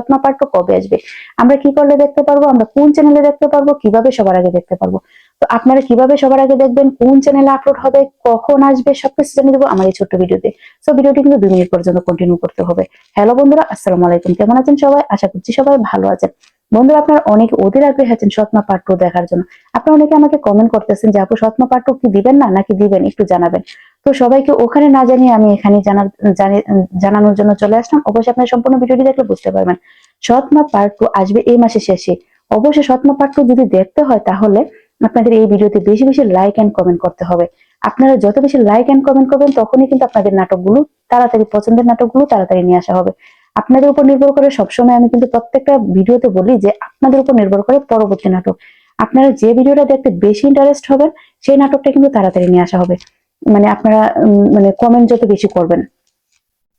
সৎমা পার্ট কবে আসবে? আমরা কি করলে দেখতে পারব? আমরা কোন চ্যানেলে দেখতে পারব? কীভাবে সবার আগে দেখতে পারব? তো আপনারা কীভাবে সবার আগে দেখবেন? কোন চ্যানেলে আপলোড হবে? কখন আসবে? সবকিছু জানিয়ে দেবো আমার এই ছোট্ট ভিডিওতে। সো ভিডিওটি কিন্তু দুই মিনিট পর্যন্ত কন্টিনিউ করতে হবে। হ্যালো বন্ধুরা, আসসালামু আলাইকুম। কেমন আছেন সবাই? আশা করছি সবাই ভালো আছেন। বন্ধুরা, আপনারা অনেক অধীর আগ্রহী আছেন সৎমা টু দেখার জন্য। আপনারা অনেকে আমাকে কমেন্ট করতেছেন যে, আপু, সৎমা টু কি দিবেন না নাকি দিবেন? একটু জানাবেন। তো সবাইকে ওখানে না জানিয়ে আমি এখানে জানানোর জন্য চলে আসলাম। অবশ্যই আপনারা সম্পূর্ণ ভিডিওটি দেখলে বুঝতে পারবেন, সৎমা পার্ট টু আসবে এই মাসের শেষে। অবশ্যই সৎমা পার্ট টু যদি দেখতে হয়, তাহলে আপনাদের এই ভিডিওতে বেশি বেশি লাইক এন্ড কমেন্ট করতে হবে। আপনারা যত বেশি লাইক এন্ড কমেন্ট করবেন, তখনই কিন্তু আপনাদের নাটকগুলো, তাড়াতাড়ি পছন্দের নাটকগুলো তাড়াতাড়ি নিয়ে আসা হবে। আপনাদের উপর নির্ভর করে সবসময় আমি কিন্তু প্রত্যেকটা ভিডিওতে বলি যে আপনাদের উপর নির্ভর করে পরবর্তী নাটক। আপনারা যে ভিডিওটা দেখতে বেশি ইন্টারেস্ট হবেন, সেই নাটকটা কিন্তু তাড়াতাড়ি নিয়ে আসা হবে। মানে আপনারা মানে কমেন্ট যত বেশি করবেন।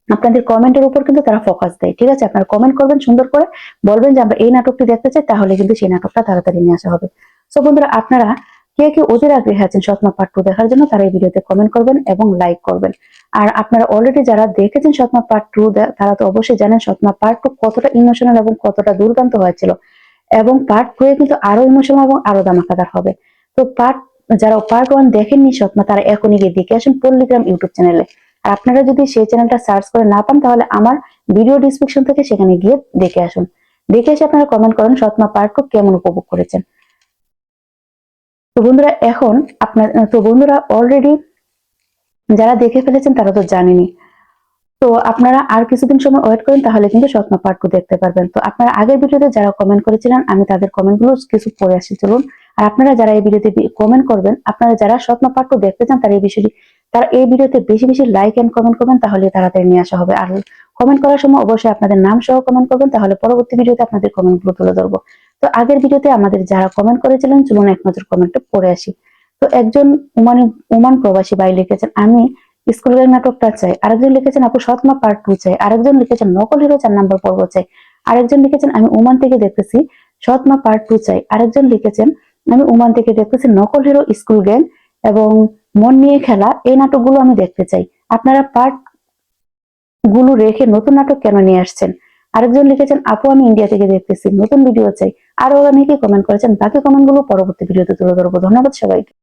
আপনাদের কমেন্টের উপর কিন্তু তারা ফোকাস দেয়, ঠিক আছে? আপনারা কমেন্ট করবেন সুন্দর করে, বলবেন যে আমরা এই নাটকটি দেখতে চাই, তাহলে কিন্তু সেই নাটকটা তাড়াতাড়ি নিয়ে আসা হবে। সো বন্ধুরা, আপনারা কে কে ওদের আগ্রহী আছেন সৎমা পার্ট টু দেখার জন্য, তারা এই ভিডিওতে কমেন্ট করবেন এবং লাইক করবেন। আর আপনারা অলরেডি যারা দেখেছেন সৎমা পার্ট টু তারা তো অবশ্যই জানেন সৎমা পার্ট টু কতটা ইমোশনাল এবং কতটা দুর্দান্ত হয়েছিল। এবং পার্ট টু এ কিন্তু আরও ইমোশনাল এবং আরও দামাকাদার হবে। তো পার্ট যারা পার্ট ওয়ান দেখেননি সৎমা, তারা এখনই গিয়ে দেখে আসেন পল্লিগ্রাম ইউটিউব চ্যানেলে। আর আপনারা যদি সেই চ্যানেলটা সার্চ করে না পান, তাহলে আমার ভিডিও ডিসক্রিপশন থেকে সেখানে গিয়ে দেখে আসুন। দেখে এসে আপনারা কমেন্ট করেন সৎমা পার্ট টু কেমন উপভোগ করেছেন। তো বন্ধুরা, এখন আপনার, তো বন্ধুরা অলরেডি যারা দেখে ফেলেছেন তারা তো জানেনি তো আপনারা আর কিছুদিন সময় ওয়েট করেন, তাহলে কিন্তু স্বপ্ন টু দেখতে পারবেন। তো আপনারা আগের ভিডিওতে যারা কমেন্ট করেছিলেন, আমি তাদের কমেন্টগুলো কিছু পড়ে আসি, চলুন। আর আপনারা যারা এই ভিডিওতে কমেন্ট করবেন, আপনারা যারা স্বপ্ন টু দেখতে চান, তারা এই বিষয়টি, তারা এই ভিডিওতে বেশি বেশি লাইক অ্যান্ড কমেন্ট করবেন, তাহলে তাড়াতাড়ি নিয়ে আসা হবে। আর কমেন্ট করার সময় অবশ্যই আপনাদের নাম সহ কমেন্ট করবেন, তাহলে পরবর্তী ভিডিওতে আপনাদের কমেন্টগুলো তুলে ধরবো। তো আগের ভিডিওতে আমাদের যারা কমেন্ট করেছিলেন, চলুন এক নজর কমেন্টে পড়ে আসি। তো একজন ওমানি ওমান প্রবাসী ভাই লিখেছেন, আমি স্কুল গ্যাং নাটকটা চাই। আরেকজন লিখেছেন, আপু, সৎমা পার্ট টু চাই। আরেকজন লিখেছেন, নকল হিরো চার নম্বর পর্ব চাই। আরেকজন লিখেছেন, আমি ওমান থেকে দেখতেছি, সৎমা পার্ট টু চাই। আরেকজন লিখেছেন, আমি ওমান থেকে দেখতেছি, নকল হিরো স্কুল গ্যাং এবং মন নিয়ে খেলা, এই নাটকগুলো আমি দেখতে চাই। আপনারা পার্টগুলো রেখে নতুন নাটক কেন নিয়ে আসছেন? আরেকজন লিখেছেন, আপু, আমি ইন্ডিয়া থেকে দেখতেছি। নতুন ভিডিও চাই। আরও অনেকে কমেন্ট করেছেন। বাকি কমেন্টগুলো পরবর্তী ভিডিওতে তুলে ধরবো। ধন্যবাদ সবাইকে।